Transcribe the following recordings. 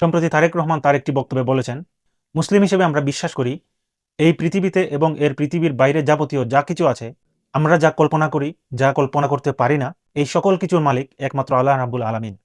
সম্প্রতি তারেক রহমান তার একটি বক্তব্যে বলেছেন, মুসলিম হিসেবে আমরা বিশ্বাস করি, এই পৃথিবীতে এবং এর পৃথিবীর বাইরে যাবতীয় যা কিছু আছে, আমরা যা কল্পনা করি, যা কল্পনা করতে পারি না, এই সকল কিছুর মালিক একমাত্র আল্লাহ রাবুল আলমিন।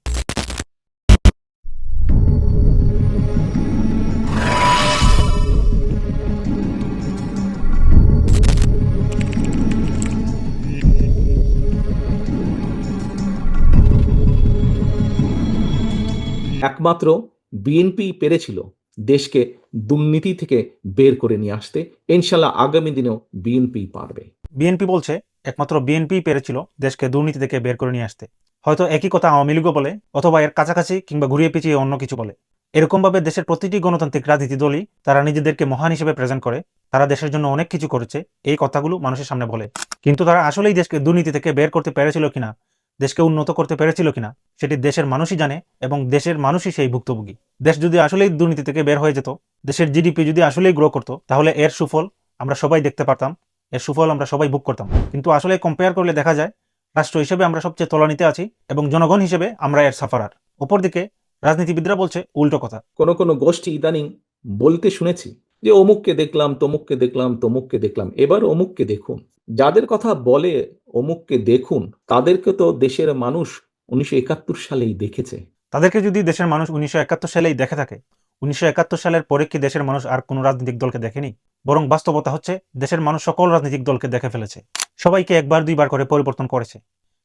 একমাত্র বিএনপি পেরেছিল দেশকে দুর্নীতি থেকে বের করে নিয়ে আসতে। ইনশাল্লাহ আগামী দিনেও বিএনপি পারবে। বিএনপি বলছে, একমাত্র বিএনপি পেরেছিল দেশকে দুর্নীতি থেকে বের করে নিয়ে আসতে। হয়তো একই কথা আওয়ামী লীগও বলে, অথবা এর কাছাকাছি কিংবা ঘুরিয়ে পিছিয়ে অন্য কিছু বলে। এরকমভাবে দেশের প্রতিটি গণতান্ত্রিক রাজনীতি দলই তারা নিজেদেরকে মহান হিসেবে প্রেজেন্ট করে। তারা দেশের জন্য অনেক কিছু করেছে, এই কথাগুলো মানুষের সামনে বলে। কিন্তু তারা আসলেই দেশকে দুর্নীতি থেকে বের করতে পেরেছিল কিনা দেশকে উন্নত করতে পেরেছিল কিনা, সেটি দেশের মানুষই জানে এবং দেশের মানুষই সেই ভুক্তভোগী। দেশ যদি আসলেই দুর্নীতি থেকে বের হয়ে যেত, দেশের জিডিপি যদি আসলেই গ্রো করতো, তাহলে এর সুফল আমরা সবাই দেখতে পারতাম, এর সুফল আমরা সবাই ভোগ করতাম। কিন্তু আসলে কম্পেয়ার করলে দেখা যায়, রাষ্ট্র হিসেবে আমরা সবচেয়ে তলানিতে আছি এবং জনগণ হিসেবে আমরা এর সাফারার অপরদিকে, রাজনীতিবিদরা বলছে, উল্টো কথা। কোন কোন গোষ্ঠী ইদানিং বলতে শুনেছি যে অমুককে দেখলাম, তমুককে দেখলাম তমুককে দেখলাম। এবার অমুককে দেখুন। যাদের কথা বলে অমুককে দেখুন, তাদেরকে তো দেশের মানুষ উনিশশো একাত্তর সালেই দেখেছে। তাদেরকে যদি দেশের মানুষ উনিশশো একাত্তর সালেই দেখে থাকে, উনিশশো একাত্তর সালের পরে কি দেশের মানুষ আর কোনো রাজনৈতিক দলকে দেখেনি? বরং বাস্তবতা হচ্ছে, দেশের মানুষ সকল রাজনৈতিক দলকে দেখে ফেলেছে। সবাইকে একবার, দুইবার করে পরিবর্তন করেছে।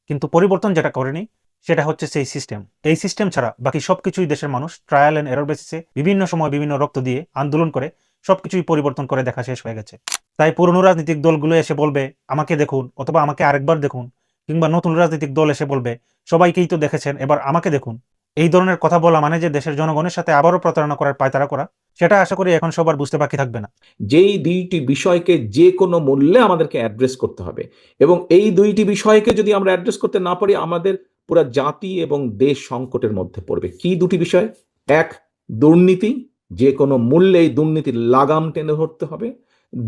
কিন্তু পরিবর্তন যেটা করেনি, সেটা হচ্ছে সেই সিস্টেম। এই সিস্টেম ছাড়া বাকি সবকিছুই দেশের মানুষ ট্রায়াল এন্ড এরর বেসিসে বিভিন্ন সময় বিভিন্ন রক্ত দিয়ে আন্দোলন করে সবকিছুই পরিবর্তন করে দেখা শেষ হয়ে গেছে। তাই পুরনো রাজনৈতিক দলগুলো এসে বলবে, আমাকে দেখুন, অথবা, আমাকে আরেকবার দেখুন, কিংবা, নতুন রাজনৈতিক দল এসে বলবে, সবাইকেই তো দেখেছেন, এবার আমাকে দেখুন। এই ধরনের কথা বলা মানে যে দেশের জনগণের সাথে আবারও প্রতারণা করার পায়তারা করা, সেটা আশা করি এখন সবার বুঝতে বাকি থাকবে না। যেই দুইটি বিষয়কে যে কোনো মূল্যে আমাদেরকে অ্যাড্রেস করতে হবে এবং এই দুইটি বিষয়কে যদি আমরা অ্যাড্রেস করতে না পারি, আমাদের পুরা জাতি এবং দেশ সংকটের মধ্যে পড়বে। কি দুটি বিষয়? এক, দুর্নীতি যে কোনো মূল্যে দুর্নীতির লাগাম টেনে ধরতে হবে।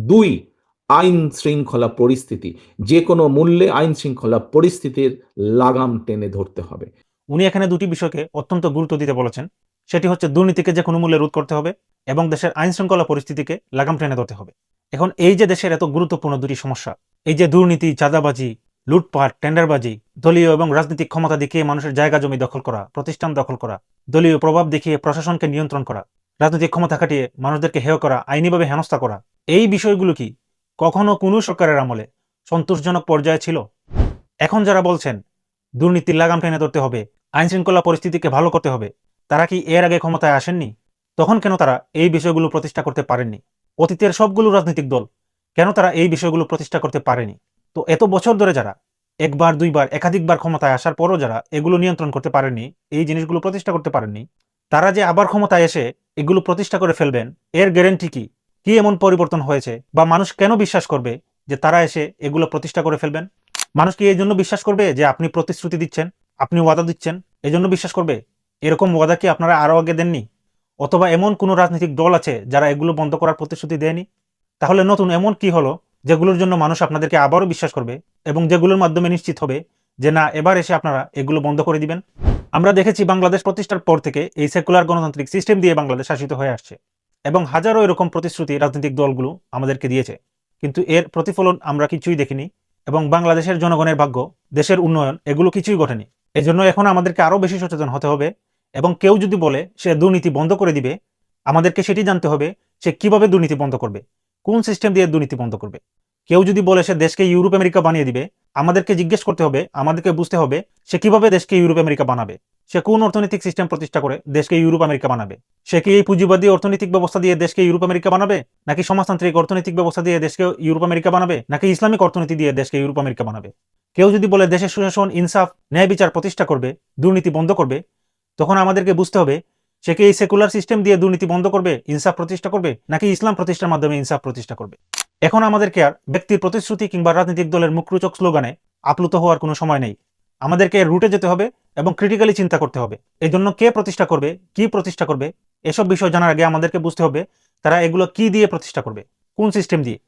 দুই, আইন শৃঙ্খলা পরিস্থিতি। যে কোনো মূল্যে আইন শৃঙ্খলা পরিস্থিতির লাগাম টেনে ধরতে হবে। উনি এখানে দুটি বিষয়কে অত্যন্ত গুরুত্ব দিতে বলেছেন। সেটি হচ্ছে দুর্নীতিকে যে কোনো মূল্যে রোধ করতে হবে এবং দেশের আইন শৃঙ্খলা পরিস্থিতিকে লাগাম টেনে ধরতে হবে। এখন এই যে দেশের এত গুরুত্বপূর্ণ দুটি সমস্যা, এই যে দুর্নীতি, চাঁদাবাজি, লুটপাট, টেন্ডারবাজি, দলীয় এবং রাজনৈতিক ক্ষমতা দেখিয়ে মানুষের জায়গা জমি দখল করা, প্রতিষ্ঠান দখল করা, দলীয় প্রভাব দেখিয়ে প্রশাসনকে নিয়ন্ত্রণ করা রাজনৈতিক ক্ষমতা খাটিয়ে মানুষদেরকে হেয় করা, আইনিভাবে হেনস্থা করা, এই বিষয়গুলো কি কখনো কোনো সরকারের আমলে সন্তোষজনক পর্যায়ে ছিল? এখন যারা বলছেন, দুর্নীতির লাগাম টেনে ধরতে হবে আইন শৃঙ্খলা পরিস্থিতিকে ভালো করতে হবে, তারা কি এর আগে ক্ষমতায় আসেননি? তখন কেন তারা এই বিষয়গুলো প্রতিষ্ঠা করতে পারেননি? অতীতের সবগুলো রাজনৈতিক দল কেন তারা এই বিষয়গুলো প্রতিষ্ঠা করতে পারেনি? তো এত বছর ধরে যারা একবার, দুইবার, একাধিকবার ক্ষমতায় আসার পরও যারা এগুলো নিয়ন্ত্রণ করতে পারেননি, এই জিনিসগুলো প্রতিষ্ঠা করতে পারেননি, তারা যে আবার ক্ষমতায় এসে এগুলো প্রতিষ্ঠা করে ফেলবেন, এর গ্যারেন্টি কি? কি এমন পরিবর্তন হয়েছে বা মানুষ কেন বিশ্বাস করবে যে তারা এসে এগুলো প্রতিষ্ঠা করে ফেলবেন? মানুষ কি এই জন্য বিশ্বাস করবে যে আপনি প্রতিশ্রুতি দিচ্ছেন, আপনি ওয়াদা দিচ্ছেন? এই জন্য বিশ্বাস করবে? এরকম ওয়াদা কি আপনারা আরও আগে দেননি? অথবা এমন কোনো রাজনৈতিক দল আছে যারা এগুলো বন্ধ করার প্রতিশ্রুতি দেয়নি? তাহলে নতুন এমন কি হলো যেগুলোর জন্য মানুষ আপনাদেরকে আবারও বিশ্বাস করবে এবং যেগুলোর মাধ্যমে নিশ্চিত হবে যে না, এবার এসে আপনারা এগুলো বন্ধ করে দিবেন? আমরা দেখেছি বাংলাদেশ প্রতিষ্ঠার পর থেকে এই সেকুলার গণতান্ত্রিক সিস্টেম দিয়ে বাংলাদেশ শাসিত হয়ে আসছে এবং হাজারো এরকম প্রতিশ্রুতি রাজনৈতিক দলগুলো আমাদেরকে দিয়েছে। কিন্তু এর প্রতিফলন আমরা কিছুই দেখিনি এবং বাংলাদেশের জনগণের ভাগ্য, দেশের উন্নয়ন, এগুলো কিছুই ঘটেনি। এজন্য এখন আমাদেরকে আরও বেশি সচেতন হতে হবে এবং কেউ যদি বলে সে দুর্নীতি বন্ধ করে দিবে, আমাদেরকে সেটি জানতে হবে সে কীভাবে দুর্নীতি বন্ধ করবে, কোন সিস্টেম দিয়ে দুর্নীতি বন্ধ করবে। কেউ যদি বলে সে দেশকে ইউরোপ, আমেরিকা বানিয়ে দিবে আমাদেরকে জিজ্ঞেস করতে হবে, আমাদেরকে বুঝতে হবে সে কীভাবে দেশকে ইউরোপ আমেরিকা বানাবে? সে কোন অর্থনৈতিক সিস্টেম প্রতিষ্ঠা করে দেশকে ইউরোপ আমেরিকা বানাবে? সে কি এই পুঁজিবাদী অর্থনৈতিক ব্যবস্থা দিয়ে দেশকে ইউরোপ আমেরিকা বানাবে? নাকি সমাজতান্ত্রিক অর্থনৈতিক ব্যবস্থা দিয়ে দেশকে ইউরোপ আমেরিকা বানাবে? নাকি ইসলামিক অর্থনীতি দিয়ে দেশকে ইউরোপ আমেরিকা বানাবে? কেউ যদি বলে দেশের সুশাসন, ইনসাফ, ন্যায় বিচার প্রতিষ্ঠা করবে, দুর্নীতি বন্ধ করবে, তখন আমাদেরকে বুঝতে হবে সে কি এই সেকুলার সিস্টেম দিয়ে দুর্নীতি বন্ধ করবে, ইনসাফ প্রতিষ্ঠা করবে, নাকি ইসলাম প্রতিষ্ঠার মাধ্যমে ইনসাফ প্রতিষ্ঠা করবে? এখন আমাদেরকে আর ব্যক্তির প্রতিশ্রুতি কিংবা রাজনৈতিক দলের মুখরোচক স্লোগানে আপ্লুত হওয়ার কোনো সময় নেই। আমাদেরকে রুটে যেতে হবে এবং ক্রিটিক্যালি চিন্তা করতে হবে। এই জন্য কে প্রতিষ্ঠা করবে, কি প্রতিষ্ঠা করবে, এসব বিষয় জানার আগে আমাদেরকে বুঝতে হবে তারা এগুলো কি দিয়ে প্রতিষ্ঠা করবে, কোন সিস্টেম দিয়ে।